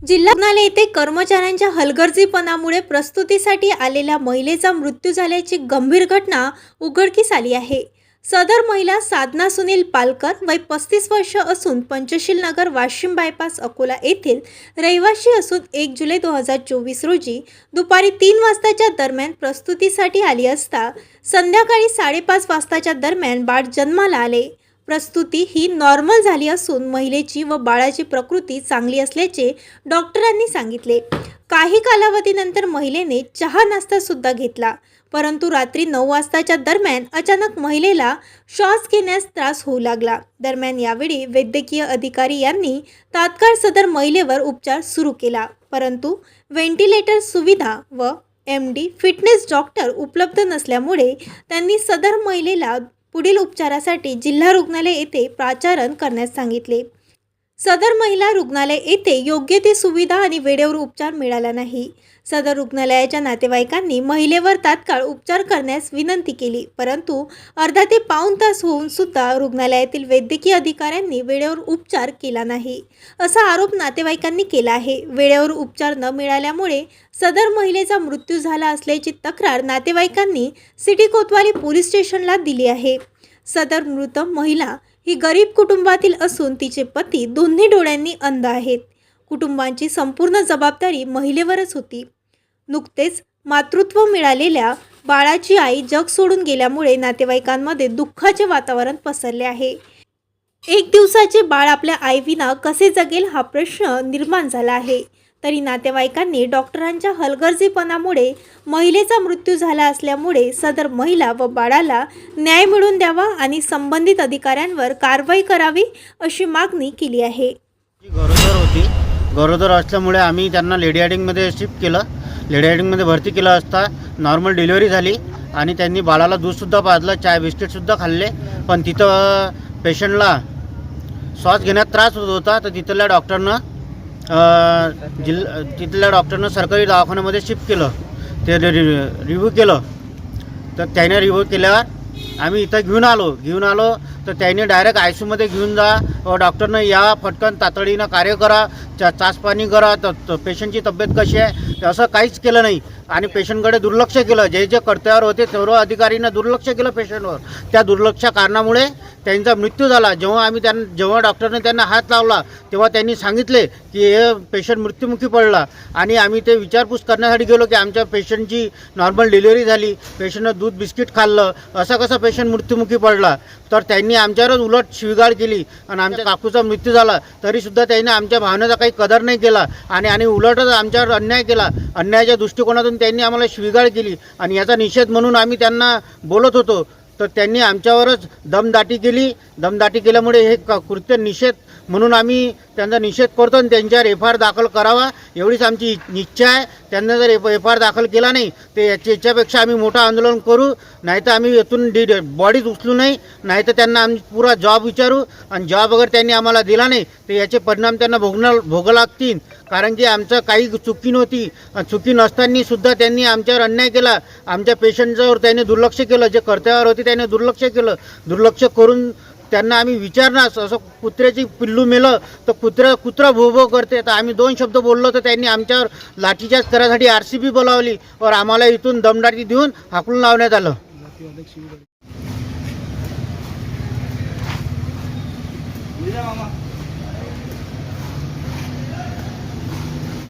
जिल्हा रुग्णालय येथे कर्मचाऱ्यांच्या हलगर्जीपणामुळे प्रस्तुतीसाठी आलेल्या महिलेचा मृत्यू झाल्याची गंभीर घटना उघडकीस आली आहे. सदर महिला साधना सुनील पालकर वय पस्तीस वर्ष असून पंचशील नगर वाशिम बायपास अकोला येथील रहिवाशी असून एक जुलै दोन हजार चोवीस रोजी दुपारी तीन वाजताच्या दरम्यान प्रस्तुतीसाठी आली असता संध्याकाळी साडेपाच वाजताच्या दरम्यान बाळ जन्माला आले. प्रस्तुती ही नॉर्मल झाली असून महिलेची व बाळाची प्रकृती चांगली असल्याचे डॉक्टरांनी सांगितले. काही कालावधीनंतर महिलेने चहा नाश्ता सुद्धा घेतला. परंतु रात्री नऊ वाजताच्या दरम्यान अचानक महिलेला श्वास घेण्यास त्रास होऊ लागला. दरम्यान यावेळी वैद्यकीय अधिकारी यांनी तात्काळ सदर महिलेवर उपचार सुरू केला. परंतु व्हेंटिलेटर सुविधा व एम डी फिटनेस डॉक्टर उपलब्ध नसल्यामुळे त्यांनी सदर महिलेला पुढील उपचारासाठी जिल्हा रुग्णालय येथे प्राचारण करण्यास सांगितले. सदर महिला रुग्णालय येथे योग्य ती सुविधा आणि वेळेवर उपचार मिळाला नाही. सदर रुग्णालयाच्या नातेवाईकांनी महिलेवर तात्काळ उपचार करण्यास विनंती केली परंतु अर्धा ते पाऊण तास होऊन सुद्धा रुग्णालयातील वैद्यकीय अधिकाऱ्यांनी वेळेवर उपचार केला नाही असा आरोप नातेवाईकांनी केला आहे. वेळेवर उपचार न मिळाल्यामुळे सदर महिलेचा मृत्यू झाला असल्याची तक्रार नातेवाईकांनी सिटी कोतवाली पोलीस स्टेशनला दिली आहे. सदर मृत महिला ही गरीब कुटुंबातील असून तिचे पती दोन्ही डोळ्यांनी अंध आहेत. कुटुंबांची संपूर्ण जबाबदारी महिलेवरच होती. नुकतेच मातृत्व मिळालेल्या बाळाची आई जग सोडून गेल्यामुळे नातेवाईकांमध्ये दुःखाचे वातावरण पसरले आहे. एक दिवसाचे बाळ आपल्या आईविना कसे जगेल हा प्रश्न निर्माण झाला आहे. तरी नातेवाईकांनी डॉक्टरांच्या हलगर्जीपणामुळे महिलेचा मृत्यू झाला असल्यामुळे सदर महिला व बाळाला न्याय मिळवून द्यावा आणि संबंधित अधिकाऱ्यांवर कारवाई करावी अशी मागणी केली आहे. जी गरोदर होती गरोदर असल्यामुळे आम्ही त्यांना लेडी हॅडिंगमध्ये शिफ्ट केलं. लेडी हॅडिंगमध्ये भरती केलं असता नॉर्मल डिलिव्हरी झाली आणि त्यांनी बाळाला दूधसुद्धा पाजलं चाय बिस्किटसुद्धा खाल्ले. पण तिथं पेशंटला श्वास घेण्यात त्रास होत होता तर तिथल्या डॉक्टरनं जिल तिथल्या डॉक्टरनं सरकारी दवाखान्यामध्ये शिफ्ट केलं. ते रिव्ह्यू केलं. तर त्याने रिव्ह्यू केल्यावर आम्ही इथं घेऊन आलो. घेऊन आलो तर त्याने डायरेक्ट आय सीमध्ये घेऊन जा. व डॉक्टरनं या फटकन तातडीनं कार्य करा. चा चाचपाणी करा. तर पेशंटची तब्येत कशी आहे? असं काहीच केलं नाही. आणि पेशंटकडे दुर्लक्ष केलं जे जे कर्तव्यावर होते सर्व अधिकारीनं दुर्लक्ष केलं पेशंटवर. त्या दुर्लक्ष कारणामुळे त्यांचा मृत्यू झाला. जेव्हा आम्ही त्यांना जेव्हा डॉक्टरने त्यांना हात लावला तेव्हा त्यांनी सांगितले की हे पेशंट मृत्युमुखी पडला. आणि आम्ही ते विचारपूस करण्यासाठी गेलो की आमच्या पेशंटची नॉर्मल डिलिव्हरी झाली. पेशंटनं दूध बिस्किट खाल्लं. असा कसा पेशंट मृत्युमुखी पडला? तर त्यांनी आमच्यावरच उलट शिवीगाळ केली आणि आमच्या काकूचा मृत्यू झाला. तरीसुद्धा त्यांनी आमच्या भावनेचा काही कदर नाही केला. आणि आणि उलटच आमच्यावर अन्याय केला. अन्यायाच्या दृष्टिकोनातून त्यांनी आम्हाला शिवीगाळ केली. आणि याचा निषेध म्हणून आम्ही त्यांना बोलत होतो. तर त्यांनी आमच्यावरच दमदाटी केली. दमदाटी केल्यामुळे हे कृत्य निषेध म्हणून आम्ही त्यांचा निषेध करतो आणि त्यांच्यावर एफ आर दाखल करावा. एवढीच आमची इच्छा आहे. त्यांना जर एफ एफ आर दाखल केला नाही तर याच्या याच्यापेक्षा आम्ही मोठं आंदोलन करू. नाही तर आम्ही येथून डी बॉडीज उचलू नाही. नाही तर त्यांना आम्ही पुरा जॉब विचारू. आणि जॉब वगैरे त्यांनी आम्हाला दिला नाही तर याचे परिणाम त्यांना भोगणं भोगं लागतील. कारण की आमचं काही चुकी नव्हती. आणि चुकी नसताना सुद्धा त्यांनी आमच्यावर अन्याय केला. आमच्या पेशंटच्यावर त्यांनी दुर्लक्ष केलं. जे कर्तव्यावर होते त्याने दुर्लक्ष केलं. दुर्लक्ष करून त्यांना आम्ही विचारणार असं कुत्र्याची पिल्लू मेलं तर कुत्र्या कुत्रा भोभो करते. तर आम्ही दोन शब्द बोललो तर त्यांनी आमच्यावर लाठीचार्ज करायसाठी आर सी बी बोलावली. व आम्हाला इथून दमदाटी देऊन हाकलून लावण्यात आलं.